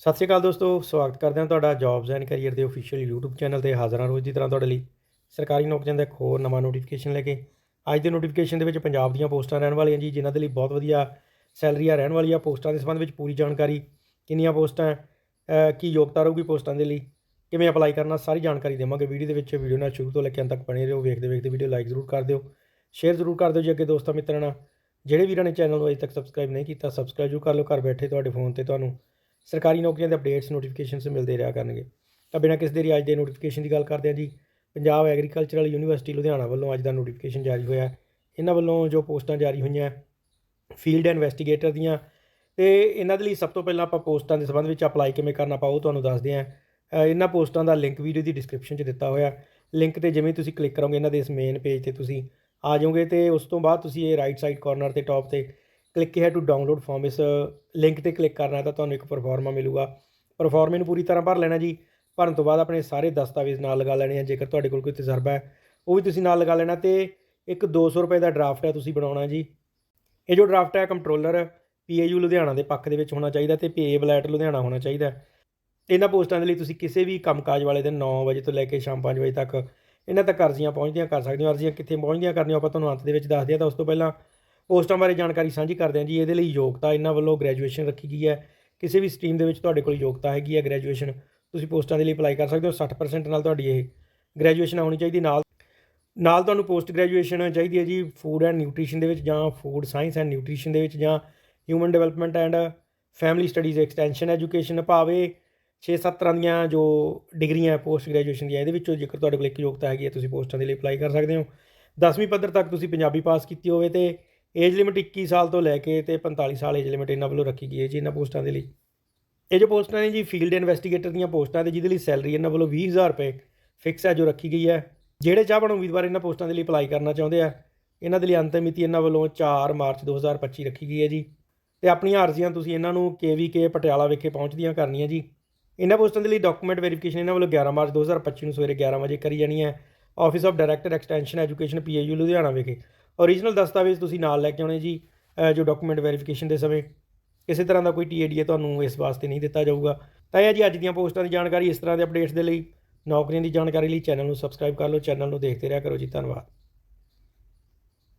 ਸਤਿ ਸ਼੍ਰੀ ਅਕਾਲ ਦੋਸਤੋ, ਸਵਾਗਤ ਕਰਦੇ ਹਾਂ ਤੁਹਾਡਾ ਜੌਬਸ ਐਂਡ ਕੈਰੀਅਰ ਦੇ ਅਫੀਸ਼ੀਅਲ YouTube ਚੈਨਲ ਤੇ ਹਾਜ਼ਰਾਂ ਰੋਜ਼ ਦੀ ਤਰ੍ਹਾਂ ਤੁਹਾਡੇ ਲਈ ਸਰਕਾਰੀ ਨੌਕਰੀਆਂ ਦਾ ਇੱਕ ਹੋਰ ਨਵਾਂ ਨੋਟੀਫਿਕੇਸ਼ਨ ਲੈ ਕੇ ਅੱਜ ਦੇ ਨੋਟੀਫਿਕੇਸ਼ਨ ਦੇ ਵਿੱਚ ਪੰਜਾਬ ਦੀਆਂ ਪੋਸਟਾਂ ਰਹਿਣ ਵਾਲੀਆਂ ਜੀ, ਜਿਨ੍ਹਾਂ ਦੇ ਲਈ ਬਹੁਤ ਵਧੀਆ ਸੈਲਰੀਆਂ ਰਹਿਣ ਵਾਲੀਆਂ ਪੋਸਟਾਂ ਦੇ ਸੰਬੰਧ ਵਿੱਚ ਪੂਰੀ ਜਾਣਕਾਰੀ ਕਿੰਨੀਆਂ ਪੋਸਟਾਂ ਕੀ ਯੋਗਤਾ ਰਹੂਗੀ ਪੋਸਟਾਂ ਦੇ ਲਈ, ਕਿਵੇਂ ਅਪਲਾਈ ਕਰਨਾ, ਸਾਰੀ ਜਾਣਕਾਰੀ ਦੇਵਾਂਗੇ। ਵੀਡੀਓ ਦੇ ਵਿੱਚ, ਵੀਡੀਓ ਨਾਲ ਸ਼ੁਰੂ ਤੋਂ ਲੈ ਕੇ ਅੰਤ ਤੱਕ ਬਣੇ ਰਹੋ, ਵੇਖਦੇ ਵੇਖਦੇ ਵੀਡੀਓ ਲਾਈਕ ਜ਼ਰੂਰ ਕਰ ਦਿਓ ਸ਼ੇਅਰ ਜ਼ਰੂਰ ਕਰ ਦਿਓ ਜੀ ਅੱਗੇ ਦੋਸਤਾਂ ਮਿੱਤਰਾਂ ਨਾਲ। ਜਿਹੜੇ ਵੀਰਾਂ ਨੇ ਚੈਨਲ ਨੂੰ ਅਜੇ ਤੱਕ ਸਬਸਕ੍ਰਾਈਬ ਨਹੀਂ ਕੀਤਾ ਸਬਸਕ੍ਰਾਈਬ ਜ਼ਰੂਰ ਕਰ ਲਓ, ਘਰ ਬੈਠੇ ਤੁਹਾਡੇ ਫੋਨ ਤੇ ਤੁਹਾਨੂੰ ਸਰਕਾਰੀ ਨੌਕਰੀਆਂ ਦੇ ਅਪਡੇਟਸ ਨੋਟੀਫਿਕੇਸ਼ਨਸ ਮਿਲਦੇ ਰਿਹਾ ਕਰਨਗੇ। ਤਾਂ ਬਿਨਾਂ ਕਿਸੇ ਦੇਰੀ ਅੱਜ ਦੇ ਨੋਟੀਫਿਕੇਸ਼ਨ ਦੀ ਗੱਲ ਕਰਦੇ ਹਾਂ ਜੀ। ਪੰਜਾਬ ਐਗਰੀਕਲਚਰਲ ਯੂਨੀਵਰਸਿਟੀ ਲੁਧਿਆਣਾ ਵੱਲੋਂ ਅੱਜ ਦਾ ਨੋਟੀਫਿਕੇਸ਼ਨ ਜਾਰੀ ਹੋਇਆ ਇਹਨਾਂ ਵੱਲੋਂ ਜੋ ਪੋਸਟਾਂ ਜਾਰੀ ਹੋਈਆਂ ਫੀਲਡ ਇਨਵੈਸਟੀਗੇਟਰ ਦੀਆਂ, ਤੇ ਇਹਨਾਂ ਦੇ ਲਈ ਸਭ ਤੋਂ ਪਹਿਲਾਂ ਆਪਾਂ ਪੋਸਟਾਂ ਦੇ ਸੰਬੰਧ ਵਿੱਚ ਅਪਲਾਈ ਕਿਵੇਂ ਕਰਨਾ ਪਾਓ ਤੁਹਾਨੂੰ ਦੱਸਦੇ ਹਾਂ। ਇਹਨਾਂ ਪੋਸਟਾਂ ਦਾ ਲਿੰਕ ਵੀਡੀਓ ਦੀ ਡਿਸਕ੍ਰਿਪਸ਼ਨ 'ਚ ਦਿੱਤਾ ਹੋਇਆ ਲਿੰਕ ਤੇ ਜਿਵੇਂ ਤੁਸੀਂ ਕਲਿੱਕ ਕਰੋਗੇ ਇਹਨਾਂ ਦੇ ਇਸ ਮੇਨ ਪੇਜ ਤੇ ਤੁਸੀਂ ਆ ਜਾਓਗੇ ਤੇ ਉਸ ਤੋਂ ਬਾਅਦ ਤੁਸੀਂ ਇਹ ਰਾਈਟ ਸਾਈਡ ਕਾਰਨਰ ਤੇ ਟਾਪ ਤੇ ਕਲਿੱਕ ਹੈ ਟੂ ਡਾਊਨਲੋਡ ਫਾਰਮ ਇਸ ਲਿੰਕ ਤੇ ਕਲਿੱਕ ਕਰਨਾ ਤਾਂ ਤੁਹਾਨੂੰ ਇੱਕ ਪਰਫਾਰਮਾ ਮਿਲੂਗਾ। ਪਰਫਾਰਮੇ ਨੂੰ ਪੂਰੀ ਤਰ੍ਹਾਂ ਭਰ ਲੈਣਾ ਜੀ। ਭਰਨ ਤੋਂ ਬਾਅਦ ਆਪਣੇ ਸਾਰੇ ਦਸਤਾਵੇਜ਼ ਨਾਲ ਲਗਾ ਲੈਣੇ ਆ, ਜੇਕਰ ਤੁਹਾਡੇ ਕੋਲ ਕੋਈ ਤਜਰਬਾ ਹੈ, ਉਹ ਵੀ ਤੁਸੀਂ ਨਾਲ ਲਗਾ ਲੈਣਾ ਤੇ ਇੱਕ 200 ਰੁਪਏ ਦਾ ਡਰਾਫਟ ਹੈ ਤੁਸੀਂ ਬਣਾਉਣਾ ਜੀ। ਇਹ ਜੋ ਡਰਾਫਟ ਹੈ ਕੰਟਰੋਲਰ ਪੀਏਯੂ ਲੁਧਿਆਣਾ ਦੇ ਪੱਖ ਦੇ ਵਿੱਚ ਹੋਣਾ ਚਾਹੀਦਾ ਤੇ ਪੀਏ ਬਲੈਟ ਲੁਧਿਆਣਾ ਹੋਣਾ ਚਾਹੀਦਾ ਇਹਨਾਂ ਪੋਸਟਾਂ ਦੇ ਲਈ ਤੁਸੀਂ ਕਿਸੇ ਵੀ ਕੰਮਕਾਜ ਵਾਲੇ ਦਿਨ 9 ਵਜੇ ਤੋਂ ਲੈ ਕੇ ਸ਼ਾਮ 5 ਵਜੇ ਤੱਕ ਇਹਨਾਂ ਤੱਕ ਅਰਜ਼ੀਆਂ ਪਹੁੰਚਦੀਆਂ ਕਰ ਸਕਦੇ ਹੋ। ਅਰਜ਼ੀਆਂ ਕਿੱਥੇ ਪਹੁੰਚਦੀਆਂ ਕਰਨੀਆਂ ਆਪਾਂ ਤੁਹਾਨੂੰ ਅੰਤ ਦੇ ਵਿੱਚ ਦੱਸਦੇ ਹਾਂ ਤਾਂ ਉਸ ਤੋਂ ਪਹਿਲਾਂ ਪੋਸਟਾਂ ਬਾਰੇ ਜਾਣਕਾਰੀ ਸਾਂਝੀ ਕਰਦੇ ਹਾਂ ਜੀ। ਇਹਦੇ ਲਈ ਯੋਗਤਾ ਇਹਨਾਂ ਵੱਲੋਂ ਗ੍ਰੈਜੂਏਸ਼ਨ ਰੱਖੀ ਗਈ ਹੈ। ਕਿਸੇ ਵੀ ਸਟਰੀਮ ਦੇ ਵਿੱਚ ਤੁਹਾਡੇ ਕੋਲ ਯੋਗਤਾ ਹੈਗੀ ਹੈ ਗ੍ਰੈਜੂਏਸ਼ਨ ਤੁਸੀਂ ਪੋਸਟਾਂ ਦੇ ਲਈ ਅਪਲਾਈ ਕਰ ਸਕਦੇ ਹੋ। 60% ਨਾਲ ਤੁਹਾਡੀ ਇਹ ਗ੍ਰੈਜੂਏਸ਼ਨ ਹੋਣੀ ਚਾਹੀਦੀ ਨਾਲ ਨਾਲ ਤੁਹਾਨੂੰ ਪੋਸਟ ਗ੍ਰੈਜੂਏਸ਼ਨ ਚਾਹੀਦੀ ਹੈ ਜੀ ਫੂਡ ਐਂਡ ਨਿਊਟ੍ਰੀਸ਼ਨ ਦੇ ਵਿੱਚ ਜਾਂ ਫੂਡ ਸਾਇੰਸ ਐਂਡ ਨਿਊਟ੍ਰੀਸ਼ਨ ਦੇ ਵਿੱਚ ਜਾਂ human development and family studies extension education ਭਾਵੇਂ 6-7 ਤਰ੍ਹਾਂ ਦੀਆਂ ਜੋ ਡਿਗਰੀਆਂ ਪੋਸਟ ਗ੍ਰੈਜੂਏਸ਼ਨ ਦੀਆਂ ਇਹਦੇ ਵਿੱਚੋਂ ਜੇਕਰ ਤੁਹਾਡੇ ਕੋਲ ਇੱਕ ਯੋਗਤਾ ਹੈਗੀ ਹੈ, ਤੁਸੀਂ ਪੋਸਟਾਂ ਦੇ ਲਈ ਅਪਲਾਈ ਕਰ ਸਕਦੇ ਹੋ। 10ਵੀਂ ਪੱਧਰ ਤੱਕ ਤੁਸੀਂ ਪੰਜਾਬੀ ਪਾਸ ਕੀਤੀ ਹੋਵੇ ਤੇ ਏਜ ਲਿਮਿਟ 21 ਸਾਲ ਤੋਂ ਲੈ ਕੇ ਤੇ 45 ਸਾਲ ਏਜ ਲਿਮਿਟ ਇਹਨਾਂ ਵੱਲੋਂ ਰੱਖੀ ਗਈ ਹੈ ਜੀ ਇਹਨਾਂ ਪੋਸਟਾਂ ਦੇ ਲਈ। ਇਹ ਜੋ ਪੋਸਟਾਂ ਨੇ ਜੀ ਫੀਲਡ ਇਨਵੈਸਟੀਗੇਟਰ ਦੀਆਂ ਪੋਸਟਾਂ ਤੇ ਜਿਹਦੇ ਲਈ ਸੈਲਰੀ ਇਹਨਾਂ ਵੱਲੋਂ 20000 ਰੁਪਏ ਫਿਕਸ ਹੈ, ਜੋ ਰੱਖੀ ਗਈ ਹੈ। ਜਿਹੜੇ ਚਾਹਵਣ ਉਮੀਦਵਾਰ ਇਹਨਾਂ ਪੋਸਟਾਂ ਦੇ ਲਈ ਅਪਲਾਈ ਕਰਨਾ ਚਾਹੁੰਦੇ ਆ, ਇਹਨਾਂ ਦੇ ਲਈ ਅੰਤਿਮ ਮਿਤੀ ਇਹਨਾਂ ਵੱਲੋਂ 4 ਮਾਰਚ 2025 ਰੱਖੀ ਗਈ ਹੈ ਜੀ। ਤੇ ਆਪਣੀਆਂ ਅਰਜ਼ੀਆਂ ਤੁਸੀਂ ਇਹਨਾਂ ਨੂੰ KVK ਪਟਿਆਲਾ ਵਿਖੇ ਪਹੁੰਚਦੀਆਂ ਕਰਨੀਆਂ ਜੀ। ਇਹਨਾਂ ਪੋਸਟਾਂ ਦੇ ਲਈ ਡਾਕੂਮੈਂਟ ਵੈਰੀਫਿਕੇਸ਼ਨ ਇਹਨਾਂ ਵੱਲੋਂ 11 ਮਾਰਚ 2025 ਨੂੰ ਸਵੇਰੇ 11 ਵਜੇ ਕਰੀ ਜਾਣੀ ਹੈ। Office of director extension education PAU Ludhiana ਵਿਖੇ। ਓਰੀਜਨਲ ਦਸਤਾਵੇਜ਼ ਤੁਸੀਂ ਨਾਲ ਲੈ ਕੇ ਆਉਣੇ ਜੀ ਜੋ ਡਾਕੂਮੈਂਟ ਵੈਰੀਫਿਕੇਸ਼ਨ ਦੇ ਸਮੇਂ। ਕਿਸੇ ਤਰ੍ਹਾਂ ਦਾ ਕੋਈ ਟੀਏਡੀਏ ਤੁਹਾਨੂੰ ਇਸ ਵਾਸਤੇ ਨਹੀਂ ਦਿੱਤਾ ਜਾਊਗਾ। ਤਾਂ ਇਹ ਹੈ ਜੀ, ਅੱਜ ਦੀਆਂ ਪੋਸਟਾਂ ਦੀ ਜਾਣਕਾਰੀ। ਇਸ ਤਰ੍ਹਾਂ ਦੇ ਅਪਡੇਟਸ ਦੇ ਲਈ, ਨੌਕਰੀਆਂ ਦੀ ਜਾਣਕਾਰੀ ਲਈ ਚੈਨਲ ਨੂੰ ਸਬਸਕ੍ਰਾਈਬ ਕਰ ਲਓ। ਚੈਨਲ ਨੂੰ ਦੇਖਦੇ ਰਿਹਾ ਕਰੋ ਜੀ। ਧੰਨਵਾਦ।